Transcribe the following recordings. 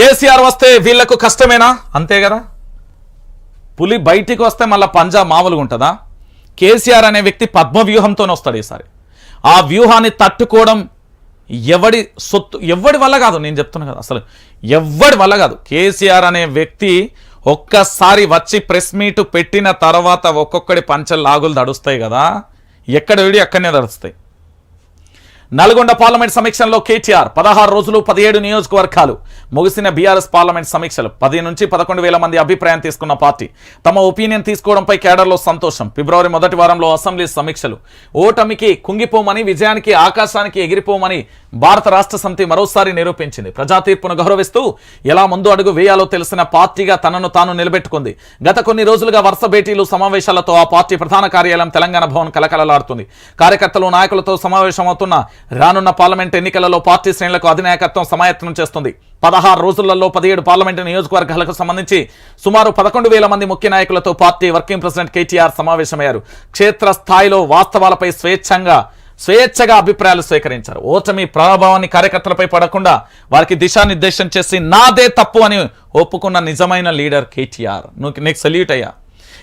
కేసీఆర్ వస్తే వీళ్ళకు కష్టమేనా? అంతే కదా? పులి బయటికి వస్తే మళ్ళీ పంజా మామూలుగా ఉంటుందా? కేసీఆర్ అనే వ్యక్తి పద్మ వ్యూహంతోనే వస్తాడు ఈసారి. ఆ వ్యూహాన్ని తట్టుకోవడం ఎవడి సొత్తు ఎవడి వల్ల కాదు? నేను చెప్తున్నా కదా అసలు ఎవడి వల్ల కాదు? కేసీఆర్ అనే వ్యక్తి ఒక్కసారి వచ్చి ప్రెస్ మీట్ పెట్టిన తర్వాత ఒక్కొక్కడి పంచలు లాగులు దడుస్తాయి కదా. ఎక్కడ వీడి అక్కడనే దడుస్తాయి. నల్గొండ పార్లమెంట్ సమీక్షలో కేటీఆర్ పదహారు రోజులు పదిహేడు నియోజకవర్గాలు. ముగిసిన బీఆర్ఎస్ పార్లమెంట్ సమీక్షలు. పది నుంచి పదకొండు వేల మంది అభిప్రాయం తీసుకున్న పార్టీ. తమ ఒపీనియన్ తీసుకోవడంపై కేడర్లో సంతోషం. ఫిబ్రవరి మొదటి వారంలో అసెంబ్లీ సమీక్షలు. ఓటమికి కుంగిపోమని విజయానికి ఆకాశానికి ఎగిరిపోమని భారత రాష్ట్ర సమితి మరోసారి నిరూపించింది. ప్రజా తీర్పును గౌరవిస్తూ ఎలా ముందు అడుగు వేయాలో తెలిసిన పార్టీగా తనను తాను నిలబెట్టుకుంది. గత కొన్ని రోజులుగా వరుస భేటీలు సమావేశాలతో ఆ పార్టీ ప్రధాన కార్యాలయం తెలంగాణ భవన్ కలకలలాడుతుంది. కార్యకర్తలు నాయకులతో సమావేశమవుతున్న రానున్న పార్లమెంట్ ఎన్నికలలో పార్టీ శ్రేణులకు అధినాయకత్వం సమాయత్నం చేస్తుంది. పదహారు రోజులలో పదిహేడు పార్లమెంటు నియోజకవర్గాలకు సంబంధించి సుమారు పదకొండు వేల మంది ముఖ్య నాయకులతో పార్టీ వర్కింగ్ ప్రెసిడెంట్ కేటీఆర్ సమావేశమయ్యారు. క్షేత్ర స్థాయిలో వాస్తవాలపై స్వేచ్ఛంగా స్వేచ్ఛగా అభిప్రాయాలు స్వీకరించారు. ఓటమి ప్రభావాన్ని కార్యకర్తలపై పడకుండా వారికి దిశానిర్దేశం చేసి నాదే తప్పు అని ఒప్పుకున్న నిజమైన లీడర్ కేటీఆర్. నువ్వు నీకు సెల్యూట్ అయ్యా.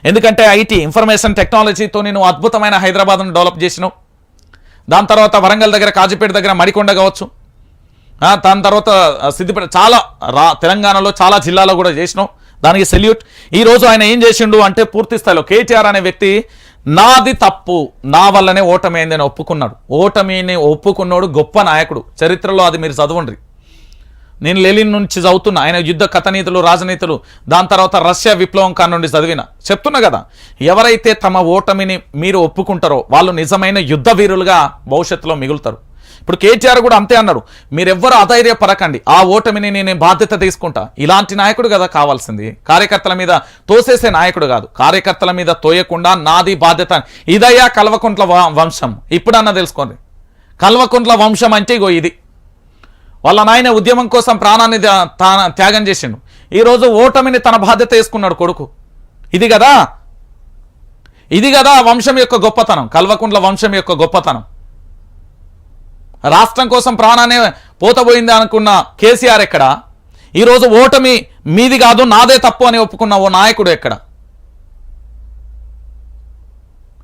ఎందుకంటే ఐటీ ఇన్ఫర్మేషన్ టెక్నాలజీతో నేను అద్భుతమైన హైదరాబాద్ను డెవలప్ చేసినావు. దాని తర్వాత వరంగల్ దగ్గర కాజీపేట దగ్గర మడికొండ కావచ్చు. దాని తర్వాత సిద్దిపేట చాలా రా తెలంగాణలో చాలా జిల్లాలో కూడా చేసినాం. దానికి సెల్యూట్. ఈ రోజు ఆయన ఏం చేసిండు అంటే పూర్తి స్థాయిలో కేటీఆర్ అనే వ్యక్తి నాది తప్పు నా వల్లనే ఓటమి అయిందని ఒప్పుకున్నాడు. ఓటమిని ఒప్పుకున్నాడు గొప్ప నాయకుడు. చరిత్రలో అది మీరు చదవండి. నేను లెలిన్ నుంచి చదువుతున్నా. ఆయన యుద్ధ కథనీతులు రాజనీతులు దాని తర్వాత రష్యా విప్లవం కాడ నుండి చదివిన. చెప్తున్నా కదా ఎవరైతే తమ ఓటమిని మీరు ఒప్పుకుంటారో వాళ్ళు నిజమైన యుద్ధ వీరులుగా భవిష్యత్తులో మిగులుతారు. ఇప్పుడు కేటీఆర్ కూడా అంతే అన్నారు మీరెవ్వరు అధైర్యపరకండి ఆ ఓటమిని నేను బాధ్యత తీసుకుంటా. ఇలాంటి నాయకుడు కదా కావాల్సింది. కార్యకర్తల మీద తోసేసే నాయకుడు కాదు. కార్యకర్తల మీద తోయకుండా నాది బాధ్యత. ఇదయ్యా కల్వకుంట్ల వంశం. ఇప్పుడన్నా తెలుసుకోండి. కల్వకుంట్ల వంశం అంటే ఇగో ఇది. వాళ్ళ నాయన ఉద్యమం కోసం ప్రాణాన్ని త్యా- త్యాగం చేసిండు. ఈరోజు ఓటమిని తన బాధ్యత వేసుకున్నాడు కొడుకు. ఇది కదా? ఇది కదా వంశం యొక్క గొప్పతనం కల్వకుంట్ల వంశం యొక్క గొప్పతనం. రాష్ట్రం కోసం ప్రాణాన్ని పోతపోయింది అనుకున్న కేసీఆర్ ఎక్కడ? ఈరోజు ఓటమి మీది కాదు నాదే తప్పు అని ఒప్పుకున్న ఓ నాయకుడు ఎక్కడ?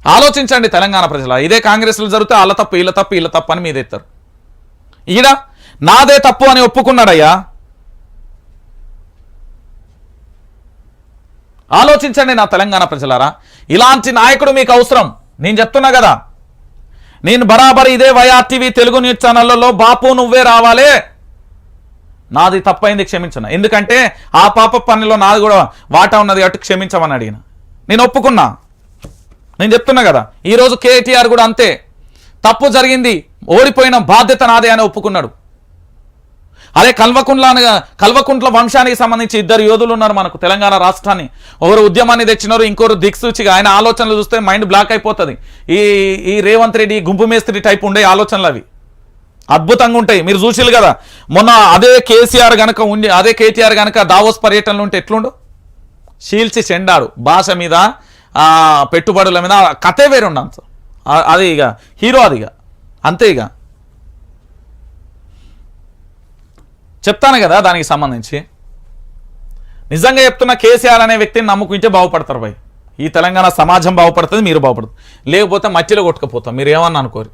ఆలోచించండి తెలంగాణ ప్రజల ఇదే కాంగ్రెస్లో జరిగితే వాళ్ళ తప్పు వీళ్ళ తప్పు వీళ్ళ తప్పు అని మీదెత్తారు. ఈడ? నాదే తప్పు అని ఒప్పుకున్నాడయ్యా? ఆలోచించండి నా తెలంగాణ ప్రజలారా. ఇలాంటి నాయకుడు మీకు అవసరం. నేను చెప్తున్నా కదా. నేను బరాబర్ ఇదే వైఆర్టీవీ తెలుగు న్యూస్ ఛానళ్ళలో బాపు నువ్వే రావాలే. నాది తప్పైంది క్షమించను. ఎందుకంటే ఆ పాప పనిలో నాది కూడా వాటా ఉన్నది అటు క్షమించమని అడిగిన. నేను ఒప్పుకున్నా. నేను చెప్తున్నా కదా. ఈరోజు కేటీఆర్ కూడా అంతే. తప్పు జరిగింది. ఓడిపోయిన బాధ్యత నాదే అని ఒప్పుకున్నాడు. అదే కల్వకుంట్ల అనగా కల్వకుంట్ల వంశానికి సంబంధించి ఇద్దరు యోధులు ఉన్నారు మనకు తెలంగాణ రాష్ట్రాన్ని. ఒకరు ఉద్యమాన్ని తెచ్చినారు ఇంకొకరు దిక్సూచిగా. ఆయన ఆలోచనలు చూస్తే మైండ్ బ్లాక్ అయిపోతుంది. ఈ ఈ రేవంత్ రెడ్డి గుంపు మేస్త్రి టైప్ ఉండే ఆలోచనలు అవి. అద్భుతంగా ఉంటాయి. మీరు చూసిరు కదా మొన్న అదే కేసీఆర్ కనుక ఉండి అదే కేటీఆర్ కనుక దావోస్ పర్యటనలు ఉంటే ఎట్లుండు? షీల్చి చెండాడు భాష మీద పెట్టుబడుల మీద కథే వేరుండ అది ఇక హీరో అది ఇక. అంతే ఇక. చెప్తాను కదా దానికి సంబంధించి. నిజంగా చెప్తున్న కేసీఆర్ అనే వ్యక్తిని నమ్ముకుంటే బాగుపడతారు భయ్. ఈ తెలంగాణ సమాజం బాగుపడుతుంది మీరు బాగుపడుతుంది లేకపోతే మట్టిలో కొట్టుకుపోతాం మీరు ఏమన్నా అనుకోరు.